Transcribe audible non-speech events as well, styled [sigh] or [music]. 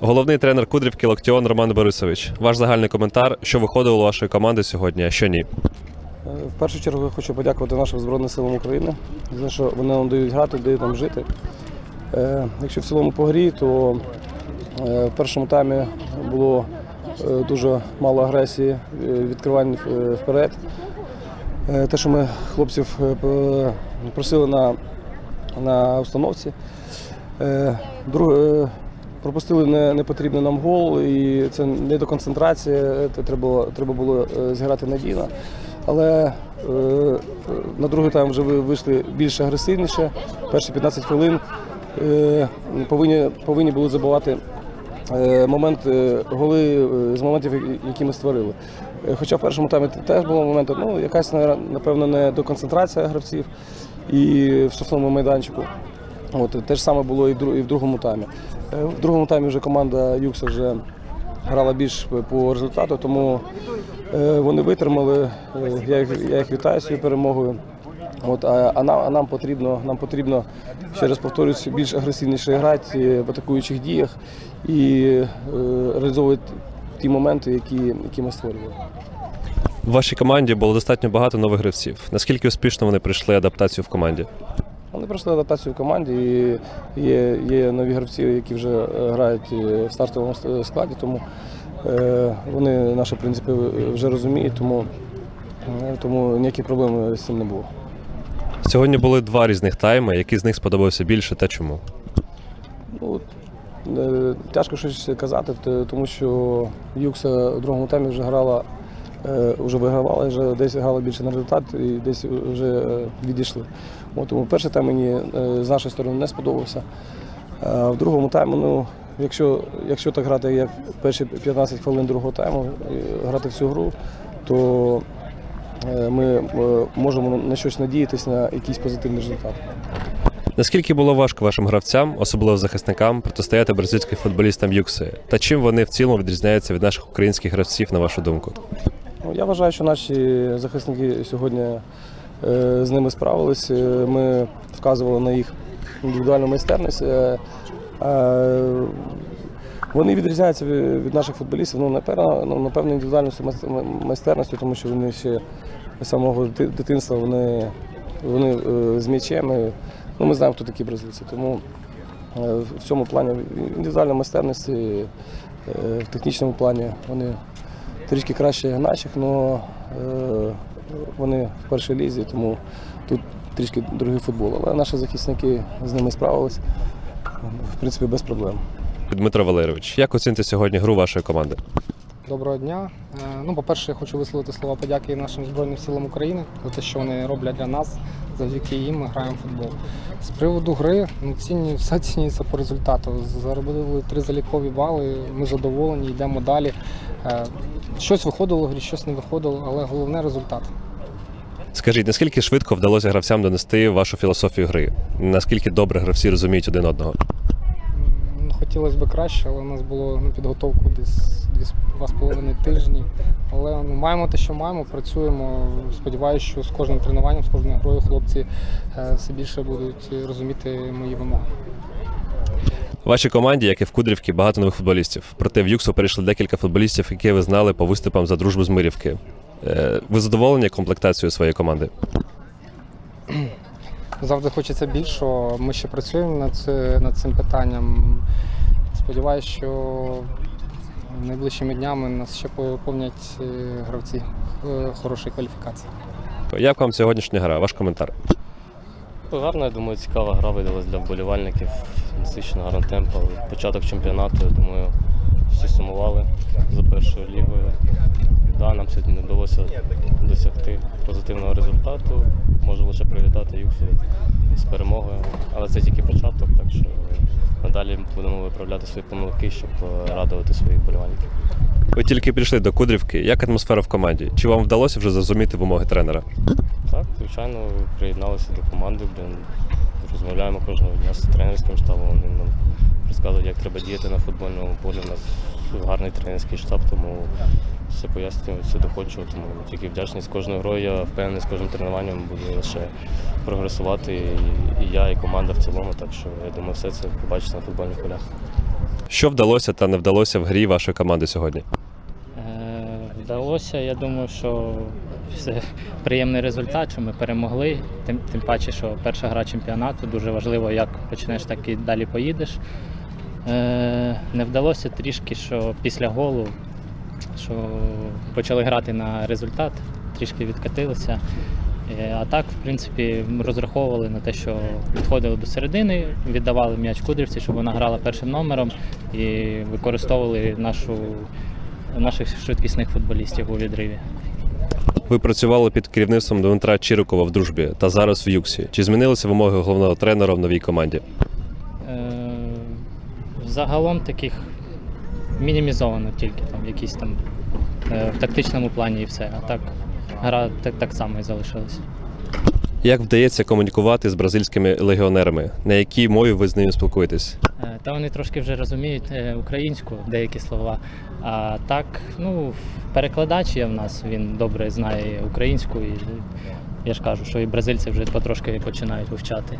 Головний тренер Кудрівки Локтіон Роман Борисович. Ваш загальний коментар, що виходило у вашої команди сьогодні, а що ні. Е, В першу чергу я хочу подякувати нашим Збройним силам України за те, що вони нам дають грати, дають нам жити. Е, Якщо в цілому по грі, то е, в першому таймі було дуже мало агресії, відкривань вперед. Те, що ми хлопців просили на, на установці. Друге, пропустили не, непотрібний нам гол, і це не до концентрації, це треба, треба було е, зіграти надійно. Але е, на другий тайм вже ви вийшли більш агресивніше. Перші 15 хвилин е, повинні, повинні були забивати е, момент, е, голи е, з моментів, які- які ми створили. Е, Хоча в першому таймі теж було моменти, ну якась напевно не до концентрація гравців і в штрафному майданчику. От те ж саме було і в другому таймі. Е, В другому таймі вже команда Юкса вже грала більш по результату, тому е, вони витримали. Е, Я їх, я їх вітаю цією перемогою. От, а, а, нам, а нам потрібно, нам потрібно, ще раз повторюсь, більш агресивніше грати в атакуючих діях і е, реалізовувати ті моменти, які, які ми створювали. В вашій команді було достатньо багато нових гравців. Наскільки успішно вони пройшли адаптацію в команді? Вони пройшли адаптацію в команді і є, є нові гравці, які вже е, грають е, в стартовому складі, тому е, вони наші принципи вже розуміють, тому, е, тому ніяких проблем з цим не було. Сьогодні були два різних тайми. Який з них сподобався більше та чому? Ну, е, тяжко щось казати, тому що Юкса у другому таймі вже грала, е, вже вигравала, вже десь грала більше на результат і десь вже е, відійшли. От, тому перший тайм мені е, з нашої сторони не сподобався. А в другому тайму, ну, якщо, якщо так грати, як перші 15 хвилин другого тайму, грати всю гру, то е, ми е, можемо на щось надіятися на якийсь позитивний результат. Наскільки було важко вашим гравцям, особливо захисникам, протистояти бразильським футболістам Юкси? Та чим вони в цілому відрізняються від наших українських гравців, на вашу думку? Ну, я вважаю, що наші захисники сьогодні е, з ними справились. Е, Ми вказували на їх індивідуальну майстерність. Е, Вони відрізняються від наших футболістів, ну, напевно, ну, напевно, індивідуальністю майс- майстерністю, тому що вони ще з самого дитинства вони, вони з м'ячем. Ну, ми знаємо, хто такі бразильці. Тому в цьому плані індивідуальна майстерність, в технічному плані вони трішки краще наших, але вони в першій лізі, тому тут трішки другий футбол. Але наші захисники з ними справились, в принципі, без проблем. Дмитро Валерійович, як оціните сьогодні гру вашої команди? Доброго дня. Е, Ну, по-перше, я хочу висловити слова подяки нашим Збройним силам України за те, що вони роблять для нас. Завдяки їм ми граємо в футбол. З приводу гри, ну, ціні, [laughs] все цінюється по результату. Заробили три залікові бали, ми задоволені, йдемо далі. Е, Щось виходило в грі, щось не виходило, але головне результат. Скажіть, наскільки швидко вдалося гравцям донести вашу філософію гри? Наскільки добре гравці розуміють один одного? Хотілося б краще, але у нас було на підготовку десь дві з- два з половиною тижні. Але ну, маємо те, що маємо, працюємо. Сподіваюся, що з кожним тренуванням, з кожною грою хлопці е, все більше будуть розуміти мої вимоги. У вашій команді, як і в Кудрівці, багато нових футболістів. Проте в Юксу перейшли декілька футболістів, які ви знали по виступам за дружбу з Мирівки. Е, Ви задоволені комплектацією своєї команди? [clears throat] Завжди хочеться більшого. Ми ще працюємо над, це- над цим питанням. Сподіваюся, що найближчими днями нас ще поповнять е, гравці е, хорошої кваліфікації. Як вам сьогоднішня гра? Ваш коментар? Гарна, я думаю, цікава гра видалась для вболівальників. Насичена гарна темпа. Початок чемпіонату, я думаю, всі сумували за першою лігою. Да, нам сьогодні не вдалося досягти позитивного результату. Можу лише привітати Юксу з перемогою. Але це тільки початок, так що надалі будемо виправляти свої помилки, щоб радувати своїх вболівальників. Ви тільки прийшли до Кудрівки. Як атмосфера в команді? Чи вам вдалося вже зрозуміти вимоги тренера? Так, звичайно, приєдналися до команди, блін, розмовляємо кожного дня з тренерським штабом. Вони нам розказують, як треба діяти на футбольному полі. У нас гарний тренерський штаб, тому все пояснюють, все доходчиво, тому тільки вдячний з кожною грою. Я впевнений, з кожним тренуванням буду лише прогресувати і, і я, і команда в цілому. Так що я думаю, все це побачите на футбольних полях. Що вдалося та не вдалося в грі вашої команди сьогодні? Е, Вдалося, я думаю, що все [laughs] приємний результат, що ми перемогли. Тим, тим паче, що перша гра чемпіонату дуже важливо, як почнеш, так і далі поїдеш. Е, Не вдалося трішки, що після голу, що почали грати на результат, трішки відкатилися. Е, А так, в принципі, розраховували на те, що підходили до середини, віддавали м'яч кудрівці, щоб вона грала першим номером і використовували нашу, наших швидкісних футболістів у відриві. Ви працювали під керівництвом Дмитра Чирикова в дружбі та зараз в Юксі. Чи змінилися вимоги головного тренера в новій команді? Загалом таких мінімізовано тільки там якісь там е, в тактичному плані і все. А так гра так, так само і залишилася. Як вдається комунікувати з бразильськими легіонерами? На якій мові ви з ними спілкуєтесь? Е, Та вони трошки вже розуміють е, українську, деякі слова. А так, ну, перекладач є в нас, він добре знає українську, і я ж кажу, що і бразильці вже потрошки починають вивчати.